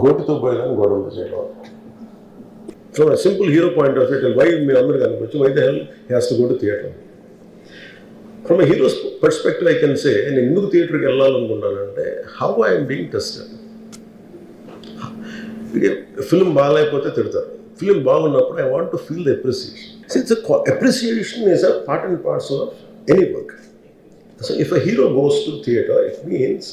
గోటితో పోయాలని గొడవలు చేయడం from simple hero point of view why మీరు అందరూ కనిపించి why the hell has to go to theatre from a hero's perspective I can say నేను ఎందుకు థియేటర్కి వెళ్ళాలనుకున్నానంటే how I'm being tested film బాగాలేకపోతే తిడతారు. ఫిలిం బాగున్నప్పుడు I want to feel the appreciation since appreciation is a part and parts of any work so if a hero goes to theatre it means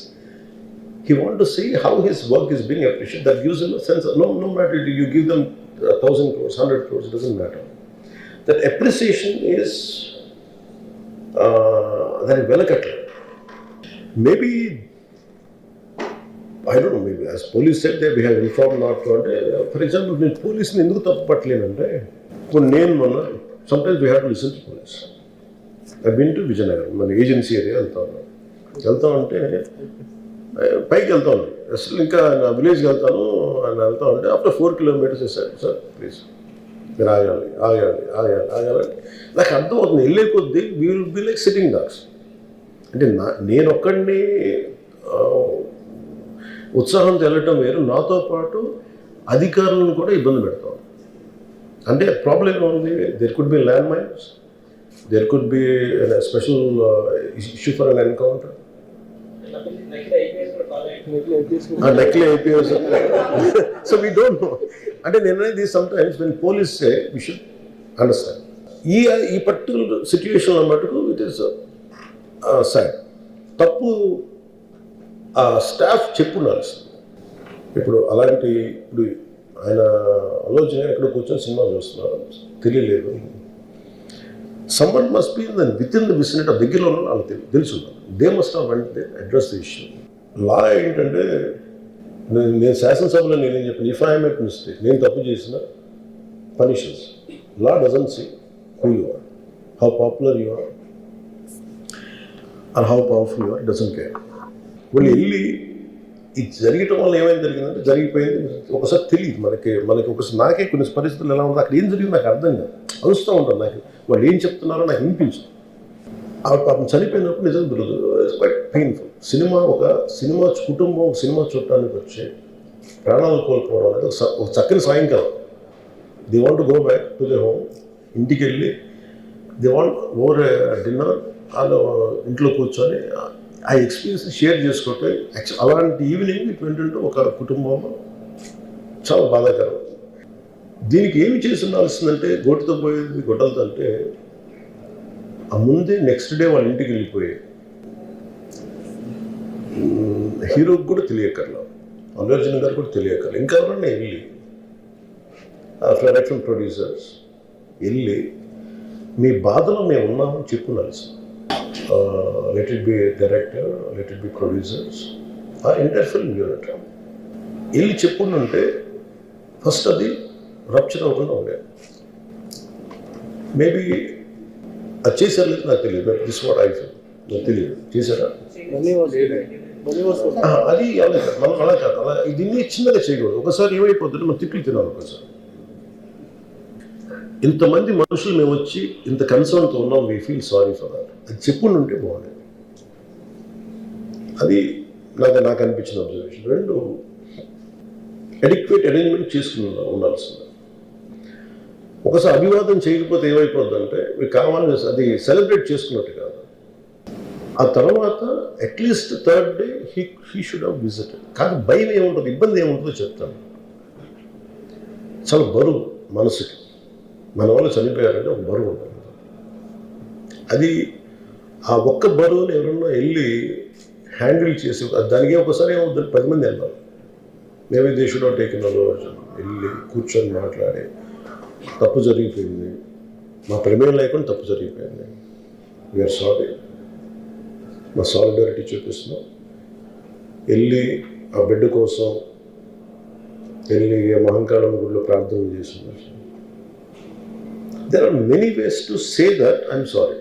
he want to see how his work is being appreciated. That gives him a sense no, no matter you give them a thousand crores, hundred crores, it doesn't matter. That appreciation is uh, that వెలకట్ల maybe I don't know, maybe as police said they we have informed not to అంటే for example నేను పోలీస్ని ఎందుకు తప్పు పట్టలేనంటే ఇప్పుడు నేను మొన్న sometimes we have to listen to police I been to Vizianagaram మన ఏజెన్సీ ఏరియా వెళ్తా ఉన్నాను వెళ్తా ఉంటే పైకి వెళ్తాను. అసలు ఇంకా నా విలేజ్కి వెళ్తాను అని వెళ్తా ఉంటే ఆఫ్టర్ ఫోర్ కిలోమీటర్స్ ఇస్తారు సార్ ప్లీజ్. మీరు ఆగాలి ఆగాలి ఆగాలి ఆగాలని నాకు అర్థమవుతుంది వెళ్ళే కొద్దీ we will be like sitting dogs అంటే నా నేను ఒక్కడిని ఉత్సాహం ఉత్సాహంతో వేరు. నాతో పాటు అధికారులను కూడా ఇబ్బంది పెడతాం. అంటే ప్రాబ్లం ఏముంది? There could be land mines there could be special issue for an encounter నకిలీ IPS. So we don't know అంటే నేను అనేది sometimes when police say we should understand ఈ ఈ పర్టికులర్ సిచ్యువేషన్లో మటుకు ఇట్ ఈస్ సాడ్ తప్పు ఆ స్టాఫ్ చెప్పుండాల్సింది ఇప్పుడు అలాంటి ఇప్పుడు ఆయన ఆలోచన ఎక్కడ కూర్చొని సినిమా చూస్తున్నారు. తెలియలేదు. Someone must be done with in the vicinity దగ్గరలో ఉన్న వాళ్ళకి తెలిసి తెలుసు దే మస్ట్ హావ్ వెంటనే అడ్రస్ ద ఇష్యూ లా ఏంటంటే నేను శాసనసభలో నేనేం చెప్పాను? ఇఫ్ ఐ మేక్ మిస్టేక్ నేను తప్పు చేసిన punishments law doesn't see who you are how popular you are and how powerful you are doesn't care వాళ్ళు వెళ్ళి ఇది జరగటం వల్ల ఏమైంది జరిగిందంటే జరిగిపోయింది. ఒకసారి తెలియదు మనకి మనకి ఒకసారి నాకే కొన్ని పరిస్థితులు ఎలా ఉంటుంది అక్కడ ఏం జరిగింది నాకు అర్థం కాదు. అరుస్తూ ఉంటాను నాకు వాళ్ళు ఏం చెప్తున్నారో నాకు వినిపించదు. ఆ పాపం చనిపోయినప్పుడు నిజం దొరకదు క్వైట్ పెయిన్ఫుల్ సినిమా ఒక సినిమా కుటుంబం ఒక సినిమా చూడటానికి వచ్చి ప్రాణాలు కోల్పోవడం అనేది ఒక స- చక్కని సాయంకాలం. They want go back to the home ఇంటికి వెళ్ళి ది వాంట్ ఓవర్ డిన్నర్ వాళ్ళు ఇంట్లో కూర్చొని ఆ ఎక్స్పీరియన్స్ షేర్ చేసుకుంటే అలాంటి ఈవినింగ్ ఇట్ ఏంటంటే ఒక కుటుంబం చాలా బాధాకరం. దీనికి ఏమి చేసి ఉండాల్సిందంటే గోటితో పోయేది గొడవలతో అంటే ఆ ముందే నెక్స్ట్ డే వాళ్ళ ఇంటికి వెళ్ళిపోయాయి హీరోకి కూడా తెలియకర్లా అల్లు అర్జున్ గారు కూడా తెలియకర్లా ఇంకా ఎవరన్నా వెళ్ళి ఆ డైరెక్షన్ ప్రొడ్యూసర్స్ వెళ్ళి మీ బాధలో మేము ఉన్నామని చెప్పున్నారు let it be director let it be producers ఆ ఇంటర్ ఫిల్మ్ యూనిట్ వెళ్ళి చెప్పుంటే ఫస్ట్ అది రప్చర్ అవ్వకుండా ఉండేది మేబీ అది చేశారు లేదు నాకు తెలియదు. But this what I feel నాకు తెలియదు. చేశారా? అది అలా కాదు. మనం అలా కాదు. అలా దీన్ని చిన్నగా చేయకూడదు. ఒకసారి ఏమైపోతుంటే మనం తిట్లు తినాలి ఒకసారి. ఇంతమంది మనుషులు మేము వచ్చి ఇంత కన్సర్న్తో ఉన్నాం we feel sorry for that అది చెప్పుండి ఉంటే బాగుండేది. అది నాకు నాకు అనిపించిన అబ్జర్వేషన్ రెండు అడిక్వేట్ అరేంజ్మెంట్ చేసుకుని ఉండాల్సింది. ఒకసారి అభివాదం చేయకపోతే ఏమైపోద్దంటే మీకు కావాలని అది సెలబ్రేట్ చేసుకున్నట్టు కాదు. ఆ తర్వాత at least third day he he should have visited కానీ భయం ఏముంటుంది ఇబ్బంది ఏముంటుందో చెప్తాను. చాలా బరువు మనసుకి. మన వాళ్ళు చనిపోయారంటే ఒక బరువు ఉంటుంది. అది ఆ ఒక్క బరువుని ఎవరన్నా వెళ్ళి హ్యాండిల్ చేసి దానికి ఒకసారి ఏమవుతుంది పది మంది వెళ్ళాలి. మేమే దేశంలో టేకిన వెళ్ళి కూర్చొని మాట్లాడి తప్పు జరిగిపోయింది. మా ప్రమేయం లేకుండా తప్పు జరిగిపోయింది. వీఆర్ సారీ మా సాలిడారిటీ చూపిస్తున్నాం. వెళ్ళి ఆ బిడ్డ కోసం వెళ్ళి మహంకాళమ్మ గుడిలో ప్రార్థన చేస్తున్నారు. There are many ways to say that I'm sorry